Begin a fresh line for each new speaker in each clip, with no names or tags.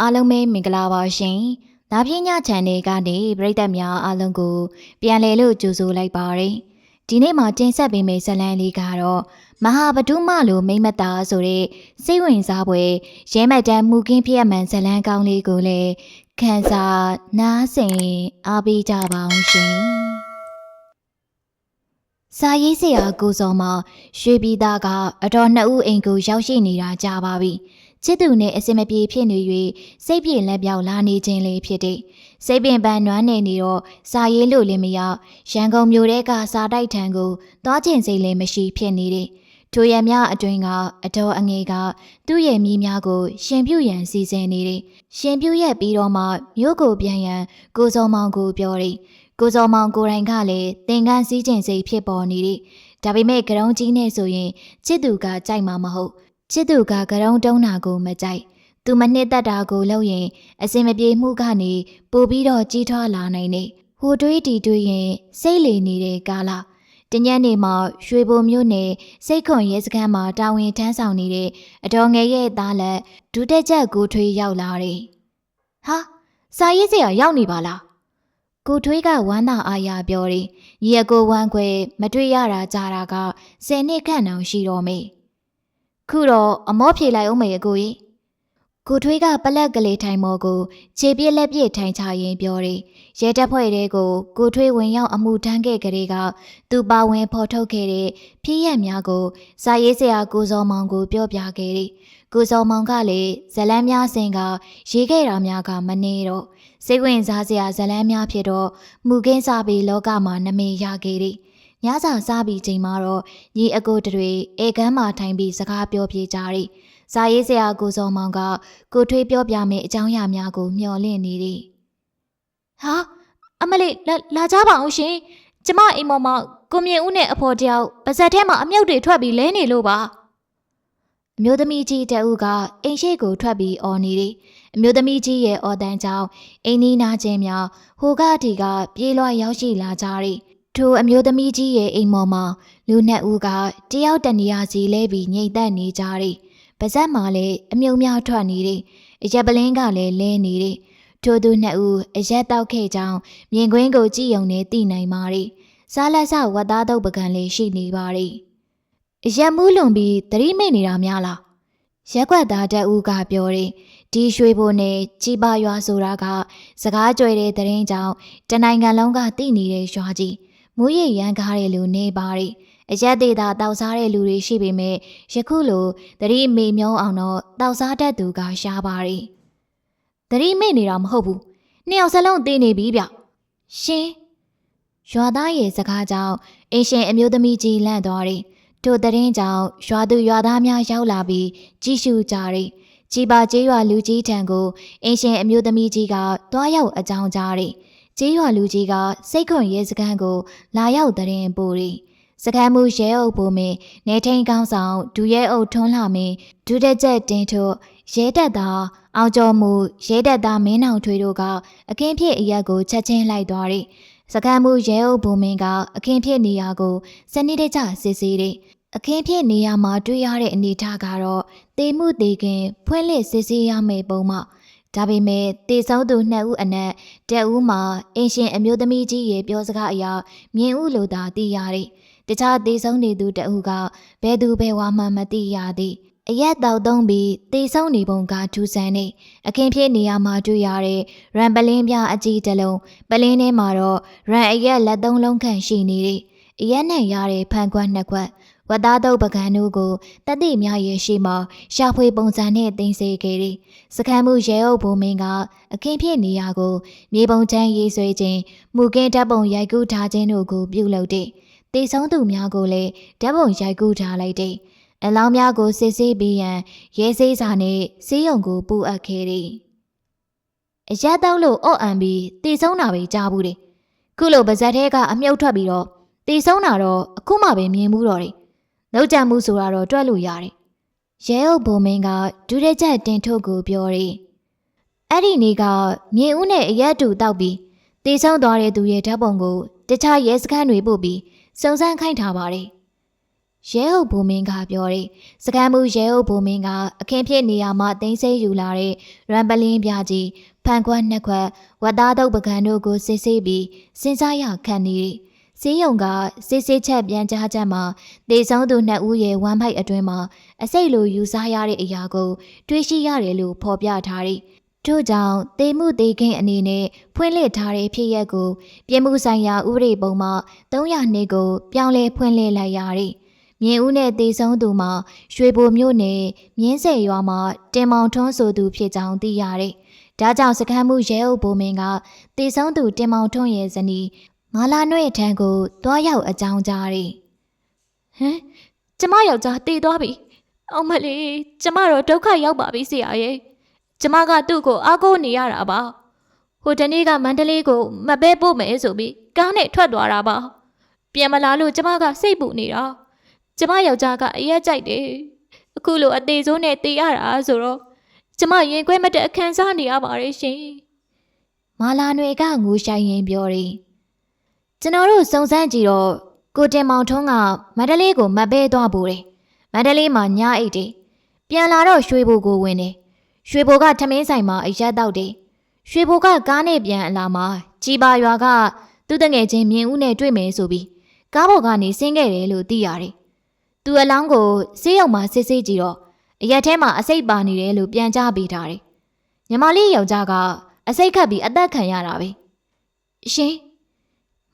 အားလုံးပဲမင်္ဂလာပါရှင်။ဒါပြင်းည channel ကနေပရိသတ်များအားလုံးကို ပြန်လည်လို့ကြိုဆိုလိုက်ပါရစေ။ဒီနေ့မှာတင်ဆက်ပေးမယ့်ဇာတ်လမ်းလေးကတော့မဟာဗဒုမလိုမိမ့်မတာဆိုတဲ့စိတ်ဝင်စားပွဲရဲမတ်တမ်းမူကင်းဖြစ်မှန်ဇာတ်လမ်းကောင်းလေးကိုလည်းခန်းစားနားဆင်အားပေးကြပါအောင်ရှင်။စာရေးဆရာကိုစောမရွှေပြည်သားကအတော်နှစ်ဦးအိမ်ကိုရောက်ရှိနေတာကြာပါပြီ။ ချစ်သူနဲ့အစင်မပြေဖြစ်နေ၍စိတ်ပြေလက်ပြောက်လာနေခြင်းလေးဖြစ်တဲ့စိတ်ပင်ပန်းနွမ်းနေနေတော့စာရေးလို့လည်းမရရန်ကုန်မြို့ထဲကစာတိုက်ထံကိုသွားခြင်းစိတ်လည်းမရှိဖြစ်နေတဲ့ထိုရများအတွင်ကအတော်အငယ်ကသူ့ရဲ့မိများကို ရှင်ပြုတ်ရန်စီစဉ်နေတယ်ရှင်ပြုတ်ရက်ပြီးတော့မှမြို့ကိုပြန်ရန်ကိုစောမောင်ကိုပြောတယ်ကိုစောမောင်ကိုယ်တိုင်ကလည်းသင်္ကန်းစည်းခြင်းစိတ်ဖြစ်ပေါ်နေတယ်ဒါပေမဲ့ကရုံးကြီးနဲ့ဆိုရင်ချစ်သူကကြိုက်မှာမဟုတ် ချစ်သူကကရုံးတုံးတာကိုမကြိုက်သူမနှစ်သက်တာကိုလုပ်ရင်အစင်မပြေမှုကနေပိုပြီးတော့ကြီးထွားလာနိုင်နေဟိုတွေးတီတွေးရင်စိတ်လေနေတဲ့ကာလတညနေမှာရွှေဘုံမြို့နယ်စိတ်ခွန်ရဲစခန်းမှာတာဝန်ထမ်းဆောင်နေတဲ့အတော်ငယ်ရဲ့သားလက်ဒုတက်ချက်ကိုထွေးရောက်လာတယ်။ဟာစာရေးစရာရောက်နေပါလား။ကိုထွေးကဝမ်းသာအားရပြောတယ်။ညီအကိုဝမ်းခွဲမတွေ့ရတာကြာတာက10နှစ်ခန့်တောင်ရှိတော့မေ။ ခုတော့အမောဖြေလိုက်အောင်မေအကိုကြီး။ကိုထွေးကပလက်ကလေးထိုင်မော်ကိုခြေပြက်လက်ပြည့်ထိုင်ချရင်ပြောတယ်။ရဲတပ်ဖွဲ့တဲကိုကိုထွေးဝင်ရောက်အမှုထမ်းခဲ့ကြတဲ့ကသူပါဝင်ဖော်ထုတ်ခဲ့တဲ့ဖြစ်ရက်များကိုစာရေးဆရာကိုစောမောင်ကိုပြောပြခဲ့တယ်။ကိုစောမောင်ကလည်းဇလန်းများစင်ကရေးခဲ့တာများကမနေတော့စိတ်ဝင်စားစရာဇလန်းများဖြစ်တော့မူကင်းစားပြီးလောကမှာနမေရခဲ့တယ်။ ညစာစားပြီးချိန်မှာတော့ညီအကိုတွေဧကန်းမှာထိုင်ပြီးစကားပြောပြကြတယ်။ဇာရေးဆရာကိုစောမောင်ကကိုထွေးပြောပြမယ့်အကြောင်းအရာများကိုမျှော်လင့်နေသည်။ဟာအမလေးလာလာကြပါအောင်ရှင်။ကျမအိမ်မောင်မကိုမြင့်ဦးနဲ့အဖော်တယောက်ပါဇက်ထဲမှာအမြုပ်တွေထွက်ပြီးလဲနေလို့ပါ။အမျိုးသမီးကြီးတအုပ်ကအိမ်ရှိကိုထွက်ပြီးအော်နေသည်။အမျိုးသမီးကြီးရဲ့အော်တန်းကြောင့်အိမ်နီးနားချင်းများဟိုကတီကပြေးလွှားရောက်ရှိလာကြသည်။ ထိုအမျိုးသမီးကြီးရဲ့အိမ်မောင်မှာလူနှစ်ဦးကတယောက်တနေရာစီလဲပြီးညိတ်သက်နေကြသည်။ပါဇက်မှာလည်းအမြုံများထွက်နေတယ်အရက်ပလင်းကလည်းလဲနေတယ်ထိုသူနှစ်ဦးအရက်တောက်ခဲ့ကြောင်းမြင်ကွင်းကိုကြည့်ုံနဲ့သိနိုင်ပါရီစားလက်ဆဝတ်သားတော့ပကံလေးရှိနေပါရီအရက်မူးလွန်ပြီးသတိမိတ်နေတာများလားရက်ွက်သားတအူးကပြောတယ်ဒီရွှေဘိုနဲ့ကြီးပါရွာဆိုတာကစကားကြွယ်တဲ့တရင်ကြောင့်တနိုင်ငံလုံးကသိနေတဲ့ရွာကြီး မူရရန်ကားတယ်လို့နေပါရီအရက်သေးတာတောက်စားတဲ့လူတွေရှိပေမဲ့ယခုလိုသတိမေမျောအောင်တော့တောက်စားတတ်သူကရှားပါရီသတိမေ့နေတာမဟုတ်ဘူးနှစ်ယောက်စလုံးသိနေပြီဗျရှင်ရွာသားရဲ့စကားကြောင့်အင်းရှင်အမျိုးသမီးကြီးလန့်သွားတယ်ထိုတရင်ကြောင့်ရွာသူရွာသားများရောက်လာပြီးကြည့်ရှုကြတယ်ကြီးပါကျေးရွာလူကြီးထံကိုအင်းရှင်အမျိုးသမီးကြီးကတွားရောက်အကြောင်းကြားတယ် ကျေးရွာလူကြီးကစိတ်ခွန်ရဲစခန်းကို လာရောက်တရင်ပို့တယ်စကမ်းမှုရဲအုပ်ဘိုမင်းနေထိန်ကောင်းဆောင်ဒူရဲအုပ်ထွန်းလာမင်းဒူတက်ချက်တင်းထုတ်ရဲတက်သားအောင်ကျော်မှုရဲတက်သားမင်းအောင်ထွေးတို့ကအခင်းဖြစ်အရက်ကိုချက်ချင်းလိုက်သွားတယ်စကမ်းမှုရဲအုပ်ဘိုမင်းကအခင်းဖြစ်နေရာကိုစနစ်တကျစစ်ဆေးတယ်အခင်းဖြစ်နေရာမှာတွေ့ရတဲ့အနေအထားကတော့တေမှုတေခင် ဖွင့်လှစ်စစ်ဆေးရမယ့်ပုံမှာ ဒါပေမဲ့တေဆုံးသူနှစ်ဦးအနက်တဦးမှာအင်ရှင်အမျိုးသမီးကြီးရဲ့ပြောစကားအရမြင်ဦးလို့သာသိရတယ်။တခြားသေဆုံးနေသူတဦးကဘယ်သူဘယ်ဝါမှမသိရသည်အရက်တောက်သုံးပြီးသေဆုံးနေပုံကထူးဆန်းနေအခင်းဖြစ်နေရမှာတွေ့ရတဲ့ရန်ပလင်းပြအကြီးတလုံးပလင်းထဲမှာတော့ရန်အရက်လက်သုံးလုံးခန့်ရှိနေတယ်အရက်နဲ့ရတဲ့ဖန်ခွက်နှစ်ခွက် ဝတ်သားတုပ်ပကံတို့ကိုတတိများရဲ့ရှိမှရှာဖွေပုံစံနဲ့တင်စေခဲ့သည်စကမ်းမှုရဲအုပ်ဘုံမင်းကအခင်းဖြစ်နေရာကိုမြေပုံချမ်းရေးဆွဲခြင်းမူကင်းတပ်ပုံရိုက်ကူးထားခြင်းတို့ကိုပြုလုပ်တဲ့တေဆုံးသူများကိုလည်းဓာတ်ပုံရိုက်ကူးထားလိုက်တယ်။အလောင်းများကိုစစ်ဆေးပြီးရန်ရဲစေးစာနဲ့စီးရုံကိုပူအပ်ခဲ့တယ်။အရက်တောက်လို့အော့အန်ပြီးတေဆုံးတာပဲကြားဘူးတယ်။ခုလိုပါဇက်ထဲကအမြုပ်ထွက်ပြီးတော့တေဆုံးတာတော့အခုမှပဲမြင်မှုတော့တယ်။ လောက်ကြမှုဆိုတာတော့တွက်လို့ရတယ်။ရဲအုပ်ဘုံမင်းကဒူးတဲ့ချက်တင်ထုတ်ကိုပြောတယ်။အဲ့ဒီနေ့ကမြေဦးနဲ့အရက်တူတောက်ပြီးတေဆုံးသွားတဲ့သူရဲ့ဓာတ်ပုံကိုတခြားရဲစခန်းတွေပို့ပြီးစုံစမ်းခိုင်းထားပါတယ်ရဲဟုတ်ဘူမင်းကပြောတယ်စကန်မှုရဲဟုတ်ဘူမင်းကအခင်းဖြစ်နေရမှာတင်းစိယူလာတဲ့ရမ်ပလင်းပြကြီးဖန်ခွက်နှစ်ခွက်ဝတ်သားတုပ်ပကံတို့ကိုစစ်ဆေးပြီးစဉ်းစားရခံနေတယ် စီးယုံကစစ်စစ်ချက်ပြန်ကြားချက်မှာတေဆုံးသူနှစ်ဦးရဲ့ဝမ်းဖိုက်အတွင်းမှာအစိတ်လိုယူဆရတဲ့အရာကိုတွေးရှိရတယ်လို့ဖော်ပြထားတယ်ထို့ကြောင့်တေမှုတေခင်းအနေနဲ့ဖွင့်လှစ်ထားတဲ့ဖြစ်ရက်ကိုပြည်မှုဆိုင်ရာဥပဒေပုံမှာ300နှစ်ကိုပြောင်းလဲဖွင့်လှစ်လိုက်ရတယ်။မြင်းဦးနဲ့တေဆုံးသူမှာရွှေဘိုမြို့နယ်မြင်းစေရွာမှာတင်မောင်ထွန်းဆိုသူဖြစ်ကြောင်းသိရတယ်။ဒါကြောင့်စကမ်းမှုရဲအုပ်ဘိုမင်းကတေဆုံးသူတင်မောင်ထွန်းရဲ့ဇနီး မာလာနွဲ့ထံကိုတွားရောက်အကြောင်းကြားတယ်။ဟမ်ကျမယောက်ျားတေသွားပြီ။အောင်မလေးကျမတော့ဒုက္ခရောက်ပါပြီဆရာရဲ့။ကျမကသူ့ကိုအားကိုးနေရတာပါ။ဟိုတနေ့ကမန္တလေးကိုမပဲပို့မယ်ဆိုပြီးကားနဲ့ထွက်သွားတာပါ။ပြန်မလာလို့ကျမကစိတ်ပူနေတာ။ကျမယောက်ျားကအရက်ကြိုက်တယ်။အခုလိုအသေးစိုးနဲ့တေးရတာဆိုတော့ကျမရင်ခွဲမတက်အခန်းစားနေရပါတယ်ရှင်။မာလာနွေကငိုရှိုင်းရင်ပြောတယ်။ ကျွန်တော်တို့စုံစမ်းကြည့်တော့ကိုတင်မောင်ထွန်းကမန္တလေးကိုမပဲသွားပို့တယ်။မန္တလေးမှာညအိတ်တယ်။ပြန်လာတော့ရွှေဘိုကိုဝင်တယ်။ရွှေဘိုကထမင်းဆိုင်မှာအရက်တောက်တယ်။ရွှေဘိုကကားနဲ့ပြန်အလာမှာကြီးပါရွာကသူ့တငယ်ချင်းမြင်းဦးနဲ့တွေ့မယ်ဆိုပြီးကားပေါ်ကနေဆင်းခဲ့တယ်လို့သိရတယ်။သူအလောင်းကိုဆေးရုံမှာစစ်ဆေးကြည့်တော့အရက်ထဲမှာအစိတ်ပါနေတယ်လို့ပြန်ကြားပေးထားတယ်။ညီမလေးယောက်ျားကအစိတ်ခတ်ပြီးအသက်ခံရတာပဲ။ရှင်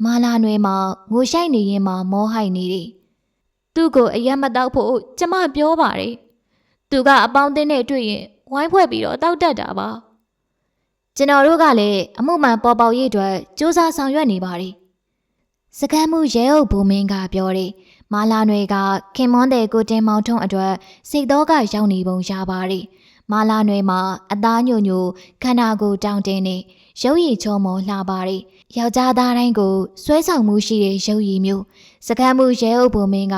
မာလာနွယ်မှာငိုရှိုက်နေရင်မှမောဟိုက်နေတယ်။သူ့ကိုအရက်မတောက်ဖို့ကျမပြောပါတယ်။သူကအပေါင်းအသင်းနဲ့တွေ့ရင်ဝိုင်းဖွဲ့ပြီးတော့တောက်တတ်တာပါ။ကျွန်တော်တို့ကလည်းအမှုမှန်ပေါ်ပေါက်ရေးအတွက်စူးစမ်းဆောင်ရွက်နေပါတယ်။စကမ်းမှုရဲအုပ်ဘူမင်းကပြောတယ်။မာလာနွယ်ကခင်မွန်းတဲ့ကိုတင်မောင်ထုံးအတွက်စိတ်တော့ကရောက်နေပုံရပါတယ်။မာလာနွယ်မှာအသားညိုညိုခန္ဓာကိုယ်တောင့်တင်းနေ ရုပ်ရည်ချောမောလှပါတယ်။ယောက်ျားသားတိုင်းကိုဆွဲဆောင်မှုရှိတဲ့ရုပ်ရည်မျိုးစကမ်းမှုရဲအုပ်ဘူမင်းက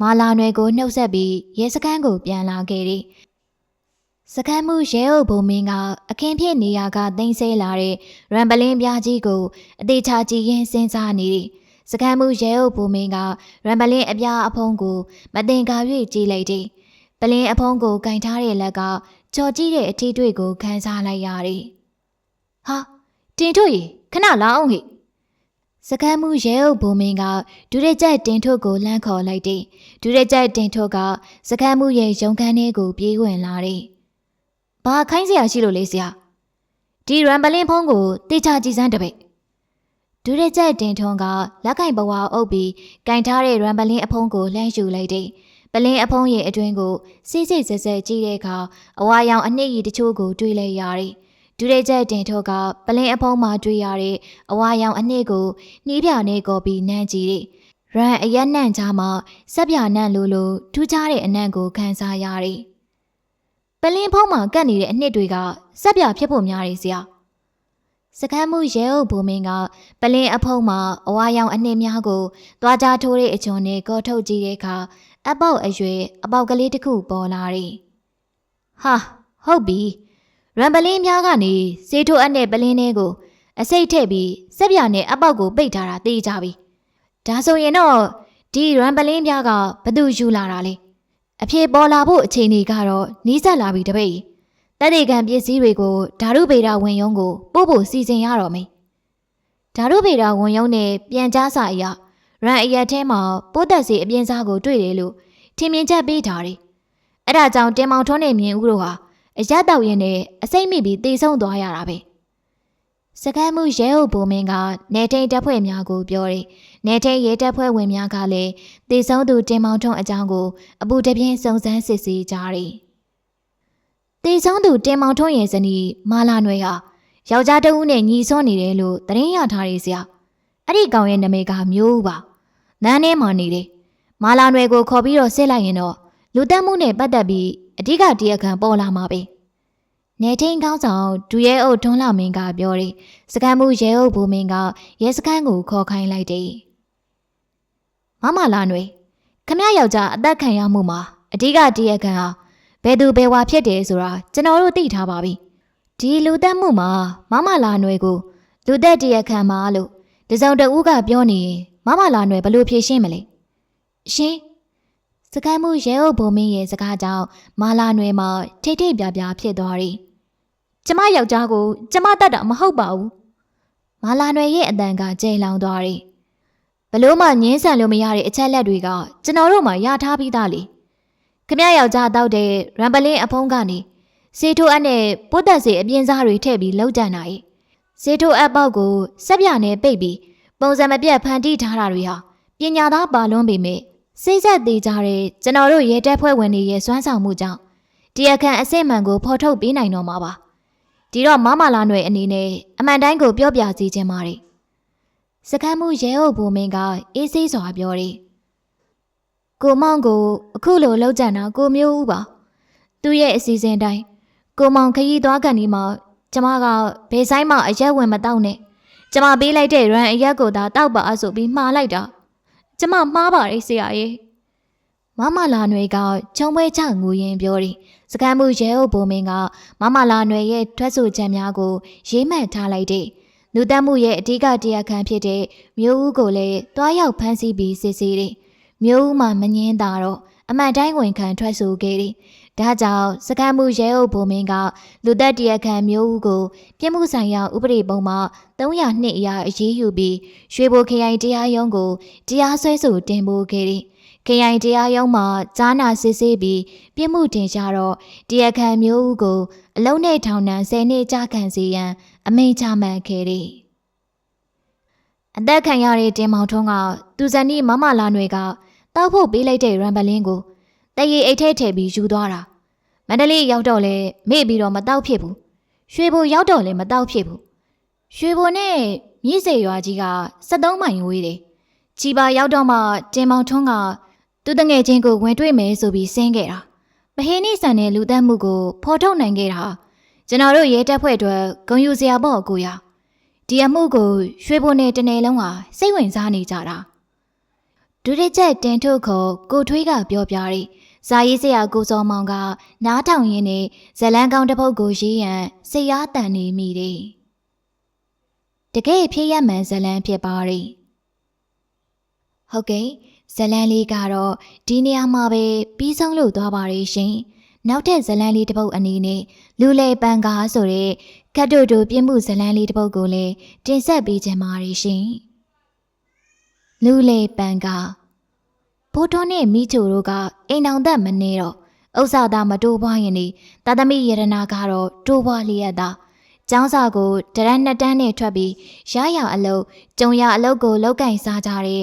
မာလာနွယ်ကိုနှုတ်ဆက်ပြီးရဲစခန်းကိုပြန်လာခဲ့တယ်။စကမ်းမှုရဲအုပ်ဘုံမင်းကအခင်းဖြစ်နေရကတင်ဆဲလာတဲ့ရမ်ပလင်းပြားကြီးကိုအသေးချာကြည့်ရင်စဉ်းစားနေတယ်။စကမ်းမှုရဲအုပ်ဘုံမင်းကရမ်ပလင်းအပြားအဖုံးကိုမတင်ကာ၍ကြည့်လိုက်တယ်။ပလင်းအဖုံးကိုကင်ထားတဲ့လက်ကကြော်ကြည့်တဲ့အထီးတွေကိုခန်းစားလိုက်ရတယ်။ဟာ တင်ထုတ်ရီခဏလာအောင်ဟိစကမ်းမှုရဲအုပ်ဘုံမင်းကဒူရကြက်တင်ထုတ်ကိုလှမ်းခေါ်လိုက်တယ်။ဒူရကြက်တင်ထုတ်ကစကမ်းမှုရဲ့ရုံခန်းထဲကိုပြေးဝင်လာတယ်။ဘာခိုင်းစရာရှိလို့လဲဆရာ။ဒီရမ်ပလင်းဖုံးကိုတေချာကြည်စမ်းတပိတ်။ဒူရကြက်တင်ထုံးကလက်ကင်ဘဝအုပ်ပြီးကင်ထားတဲ့ရမ်ပလင်းအဖုံးကိုလှမ်းယူလိုက်တယ်။ပလင်းအဖုံးရဲ့အတွင်းကိုစိစိဆက်ဆက်ကြည့်တဲ့အခါအဝါရောင်အနှစ်ရီတချို့ကိုတွေ့လိုက်ရတယ်။ ဒူရဲကျက်တင်ထုတ်ကပလင်းအဖုံးမှာတွေ့ရတဲ့အဝါရောင်အနှစ်ကိုနှီးပြနဲ့ကော်ပြီးနမ်းကြည့်တယ်။ရန်အရက်နှံ့ချာမှာဆက်ပြနန့်လိုလိုထူးခြားတဲ့အနံ့ကိုခံစားရတယ်။ပလင်းဖုံးမှာကတ်နေတဲ့အနှစ်တွေကဆက်ပြဖြစ်ဖို့များတယ်ဆရာ။စကမ်းမှုရဲအုပ်ဘူမင်းကပလင်းအဖုံးမှာအဝါရောင်အနှစ်များကိုသွားကြထိုးတဲ့အချွန်နဲ့ကောထုတ်ကြည့်တဲ့အခါအပေါက်အရွယ်အပေါက်ကလေးတစ်ခုပေါ်လာတယ်။ဟာဟုတ်ပြီ။ ရမ်ပလင်းများကနေစေထိုးအပ်တဲ့ပလင်းလေးကိုအစိတ်ထည့်ပြီးစက်ပြနဲ့အပေါက်ကိုပိတ်ထားတာသိကြပြီ။ဒါဆိုရင်တော့ဒီရမ်ပလင်းများကဘသူယူလာတာလဲ။အဖြေပေါ်လာဖို့အချိန်ကြီးကတော့နီးစပ်လာပြီတပိတ်။တက်တေကံပစ္စည်းတွေကိုဓာတုဗေဒဝင်ယုံကိုပို့ဖို့စီစဉ်ရတော့မယ်။ဓာတုဗေဒဝင်ယုံနဲ့ပြန်ကြားစာအရရန်အရက်ထဲမှာပိုးသက်စီအပြင်းစားကိုတွေ့တယ်လို့ထင်မြင်ချက်ပေးထားတယ်။အဲ့ဒါကြောင့်တင်မောင်ထွန်းနဲ့မြင်ဦးတို့ဟာ အရက်တောက်ရင်နဲ့အစိမ့်မိပြီးတေဆုံးသွားရတာပဲ။စကမ်းမှုရဲအုပ်ဘုံမင်းကနေထိန်တပ်ဖွဲ့များကိုပြောတယ်။နေထိန်ရဲတပ်ဖွဲ့ဝင်များကလည်းတေဆုံးသူတင်မောင်ထွန်းအကြောင်းကိုအပူတပြင်းစုံစမ်းစစ်ဆေးကြတယ်။တေဆုံးသူတင်မောင်ထွန်းရဲ့ဇနီးမာလာနွယ်ဟာယောက်ျားတဦးနဲ့ညီဆွနေတယ်လို့သတင်းရထားရစရာ။အဲ့ဒီကောင်ရဲ့နာမည်ကမျိုးဦးပါ။နန်းထဲမှာနေတယ်။မာလာနွယ်ကိုခေါ်ပြီးတော့စစ်လိုက်ရင်တော့ လူတက်မှုနဲ့ပတ်သက်ပြီးအဓိကတရားခံပေါ်လာမှာပဲ။နေထိန်ကောင်းဆောင်ဒူရဲအုပ်ထွန်းလာမင်းကပြောတယ်။စကန်မှုရဲအုပ်ဘူမင်းကရဲစခန်းကိုခေါ်ခိုင်းလိုက်တယ်။မမလာနွယ်ခမယောက်ျားအသက်ခံရမှုမှာအဓိကတရားခံဟာဘယ်သူဘယ်ဝါဖြစ်တယ်ဆိုတာကျွန်တော်တို့သိထားပါပြီ။ဒီလူတက်မှုမှာမမလာနွယ်ကိုလူသက်တရားခံပါလို့တစုံတဦးကပြောနေရင်မမလာနွယ်ဘယ်လိုဖြေရှင်းမလဲ။ရှင် စကမ်းမှုရဲအုပ်ဘုံမင်းရဲ့စကားကြောင့်မာလာနွယ်မှာထိတ်ထိတ်ပြပြဖြစ်သွားတယ်။ကျမယောက်ျားကိုကျမတတ်တာမဟုတ်ပါဘူး။မာလာနွယ်ရဲ့အတန်ကကျိန်လောင်သွားတယ်။ဘလို့မှငင်းဆန်လို့မရတဲ့အချက်လက်တွေကကျွန်တော်တို့မှရထားပြီးသားလေ။ခမယောက်ျားတောက်တဲ့ရမ်ပလင်းအဖုံးကနေစေထိုးအပ်နဲ့ပုတ်တက်စီအပြင်းစားတွေထည့်ပြီးလောက်ကြံနိုင်။စေထိုးအပ်ပေါက်ကိုစက်ပြနဲ့ပိတ်ပြီးပုံစံမပြတ်ဖန်တီးထားတာတွေဟာပညာသားပါလွန်းပေမဲ့ စိတ်ဆက်သေးကြတဲ့ကျွန်တော်တို့ရဲတပ်ဖွဲ့ဝင်တွေရဲ့စွမ်းဆောင်မှုကြောင့်တရားခံအစစ်မှန်ကိုဖော်ထုတ်ပေးနိုင်တော့မှာပါဒီတော့မမလာຫນွေအနေနဲ့အမှန်တိုင်းကိုပြောပြစီခြင်းပါတယ်စကမ်းမှုရဲအုပ်ဘုံမင်းကအေးဆေးစွာပြောတယ်ကိုမောင်ကိုအခုလိုလောက်ကြံတာကိုမျိုးဦးပါသူ့ရဲ့အစီအစဉ်တိုင်းကိုမောင်ခရီးသွားကန်ဒီမှာကျမကဘယ်ဆိုင်မှအရက်ဝင်မတောက်နဲ့ကျမပေးလိုက်တဲ့ရန်အရက်ကိုသာတောက်ပါဆိုပြီးမှားလိုက်တာ ကျမမှားပါတယ်ဆရာရဲ့မမလာနွေကချုံပွဲချငူရင်ပြောတယ်စကမ်းမှုရဲအုပ်ဘုံမင်းကမမလာနွေရဲ့ထွက်ဆိုချက်များကို ရေးမှတ်ထားလိုက်တဲ့လူတက်မှုရဲ့အဓိကတရားခံဖြစ်တဲ့မျိုးဦးကိုလည်းတွားရောက်ဖမ်းဆီးပြီးစစ်ဆေးတယ်မျိုးဦးမှမငင်းတာတော့အမှန်တိုင်းဝင်ခံထွက်ဆိုခဲ့တယ် ဒါကြောင့်စကမ်းမှုရဲအုပ်ဘုံမင်းကလူသက်တရားခံမျိုးဦးကိုပြစ်မှုဆိုင်ရာဥပဒေပုံမှာ302အရာအရေးယူပြီးရွှေဘိုခရိုင်တရားရုံးကိုတရားစွဲဆိုတင်ပို့ခဲ့တယ်။ခရိုင်တရားရုံးမှာကြားနာစစ်ဆေးပြီးပြစ်မှုတင်ရှာတော့တရားခံမျိုးဦးကိုအလုံးနဲ့ထောင်ဒဏ်10နှစ်ကြာခံစေရန်အမိန့်ချမှတ်ခဲ့တယ်။အသက်ခံရတဲ့တင်မောင်ထွန်းကသူဇနီးမမလာနွေကတောက်ဖို့ပေးလိုက်တဲ့ရမ်ဘလင်းကိုတရေအိတ်ထဲထည့်ပြီးယူသွားတာ မန္တလေးရောက်တော့လဲမေ့ပြီးတော့မတောက်ဖြစ်ဘူးရွှေဘိုရောက်တော့လဲမတောက်ဖြစ်ဘူးရွှေဘိုနဲ့မြစ်စေရွာကြီးက73မိုင်ဝေးတယ်ချီပါရောက်တော့မှတင်မောင်ထွန်းကသူတငယ်ချင်းကိုဝင်တွေ့မယ်ဆိုပြီးဆင်းခဲ့တာမဟင်းနိဆန်တဲ့လူသက်မှုကိုဖော်ထုတ်နိုင်ခဲ့တာကျွန်တော်တို့ရဲတပ်ဖွဲ့အတွက်ဂုံယူစရာပေါ့ကိုရဒီအမှုကိုရွှေဘိုနဲ့တနယ်လုံးဟာစိတ်ဝင်စားနေကြတာဒုတိယချက်တင်ထုတ်ခေါ်ကိုထွေးကပြောပြတယ် ဇာရေးဆရာကိုစောမောင်က နားထောင်ရင်းနဲ့ဇလန်းကောင်းတစ်ပုဒ်ကိုရေးရန်စိတ်အားတန်နေမိတယ်။တကယ်ဖြစ်ရမှန်ဇလန်းဖြစ်ပါတယ်။ဟုတ်ကဲ့ဇလန်းလေးကတော့ဒီနေရာမှာပဲပြီးဆုံးလို့သွားပါရဲ့ရှင်။နောက်ထပ်ဇလန်းလေးတစ်ပုဒ်အနေနဲ့လူလေပန်ကားဆိုတဲ့ကတ်တိုတိုပြင်းမှုဇလန်းလေးတစ်ပုဒ်ကိုလည်းတင်ဆက်ပေးခြင်းပါတယ်ရှင်။လူလေပန်ကား ဘိုးထွန်းနဲ့မိချိုတို့ကအိမ်အောင်သက်မနေတော့ဥစ္စာသားမတိုးပွားရင်ဒီတာသမီရတနာကတော့တိုးပွားလျက်သားကျောင်းစာကိုတရန်နှစ်တန်းနဲ့ထွက်ပြီးရရအလုပ်ကြုံရအလုပ်ကိုလောက်ကင်စားကြတဲ့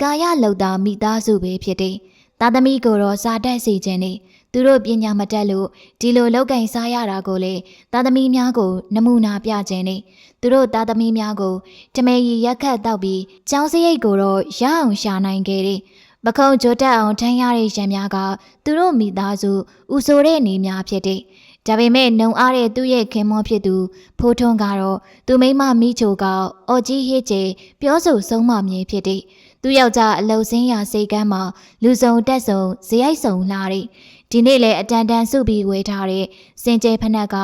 ကာယလောက်သားမိသားစုပဲဖြစ်တယ်။တာသမီကိုတော့စာတက်စီခြင်းနေသူတို့ပညာမတတ်လို့ဒီလိုလောက်ကင်စားရတာကိုလေတာသမီများကို နမူနာပြခြင်းနေသူတို့တာသမီများကိုတမဲရီရက်ခတ်တောက်ပြီးကျောင်းစရိတ်ကိုတော့ရအောင်ရှာနိုင်ခဲ့တယ်။ ပခုံးကြိုတက်အောင်ထမ်းရတဲ့ရံများကသူတို့မိသားစုဥဆိုတဲ့နေများဖြစ်တဲ့ဒါပေမဲ့နှုံအားတဲ့သူ့ရဲ့ခင်မောဖြစ်သူဖိုးထွန်းကတော့သူမိမမိချိုကအော်ကြီးဟစ်ကျဲပြောဆိုဆုံးမမြေဖြစ်တဲ့သူယောက်ျားအလုစင်းရစိတ်ကမ်းမှာလူစုံတက်စုံဇယိုက်စုံလာတဲ့ဒီနေ့လေအတန်တန်စုပြီးဝေထားတဲ့စင်ကြဲဖနက်က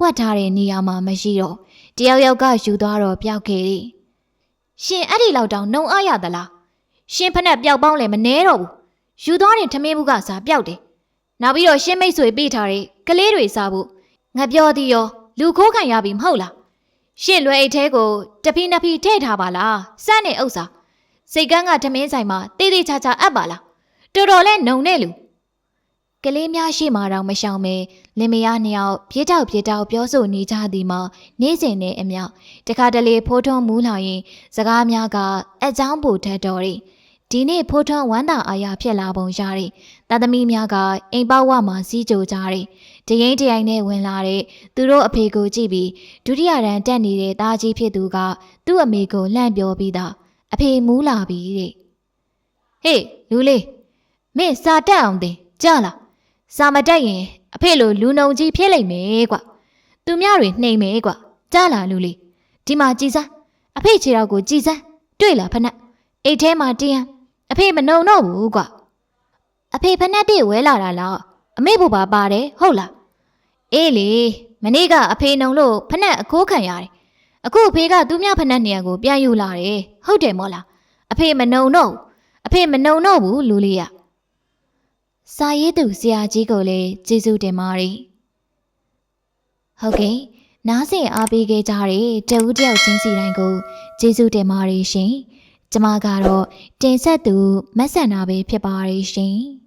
ဝတ်ထားတဲ့နေရာမှာမရှိတော့တယောက်ယောက်ကယူသွားတော့ပျောက်ခဲ့တယ်ရှင်အဲ့ဒီလောက်တောင်နှုံအားရသလား ရှင်ဖက်နဲ့ပျောက်ပေါင်းလည်းမနှဲတော့ဘူးယူသွားတဲ့ထမင်းဘူးကစားပျောက်တယ်နောက်ပြီးတော့ရှင်းမိတ်ဆွေပေးထားတဲ့ကလေးတွေစားဖို့ငါပြောသည်ရောလူခိုးခံရပြီမဟုတ်လားရှင့်လွယ်အိတ်ထဲကိုတပီနပီထည့်ထားပါလားစမ်းနေဥစ္စာစိတ်ကန်းကထမင်းဆိုင်မှာတေးသေးချာချာအပ်ပါလားတော်တော်လဲနှုံနဲ့လူကလေးများရှိမှတော့မရှောင်မဲလင်မယားနှစ်ယောက်ပြေးတောက်ပြေးတောက်ပြောဆိုနေကြသည်မှာနေ့စဉ်နဲ့အမျှတခါတလေဖိုးထုံးမူးလာရင်စကားများကအကြောင်းပိုထက်တော်တယ် ဒီနေ့ဖိုးထွန်းဝမ်းသာအားရဖြစ်လာပုံရတယ်။တာသမီများကအိမ်ပေါဝမှာစီးကြိုကြတယ်။တရင်တရိုင်နဲ့ဝင်လာတဲ့သူတို့အဖေကိုကြည့်ပြီးဒုတိယတန်းတက်နေတဲ့သားကြီးဖြစ်သူကသူ့အမေကိုလှန့်ပြောပြီးသားအဖေမူးလာပြီတဲ့။ဟေးလူလေးမင်းစာတက်အောင်တင်ကြားလား။စာမတက်ရင်အဖေလိုလူနှုံကြီးဖြစ်လိမ့်မယ်ကွ။သူများတွေနှိမ်မယ်ကွ။ကြားလားလူလေးဒီမှာကြည်စမ်းအဖေခြေတော်ကိုကြည်စမ်းတွေ့လားဖနက်အိတ်ထဲမှာတင်း အဖေမနှုံတော့ဘူးကွာအဖေဖက်နှက်တိဝဲလာတာလားအမေဘူပါပါတယ်ဟုတ်လားအေးလေမနေ့ကအဖေနှုံလို့ဖက်နှက်အခိုးခံရတယ်အခုအဖေကသူ့မြဖက်နှက်နေရာကိုပြန်ယူလာတယ်ဟုတ်တယ်မော်လားအဖေမနှုံတော့အဖေမနှုံတော့ဘူးလူလေးရစာရေးသူဆရာကြီးကိုလည်းကျေးဇူးတင်ပါတယ်ဟုတ်ကဲ့နားဆင်အားပေးခဲ့ကြတဲ့တဦးတယောက်ချင်းစီတိုင်းကိုကျေးဇူးတင်ပါတယ်ရှင်။ ကျမကတော့တင်ဆက်သူမဆန္နာပဲဖြစ်ပါရဲ့ရှင်။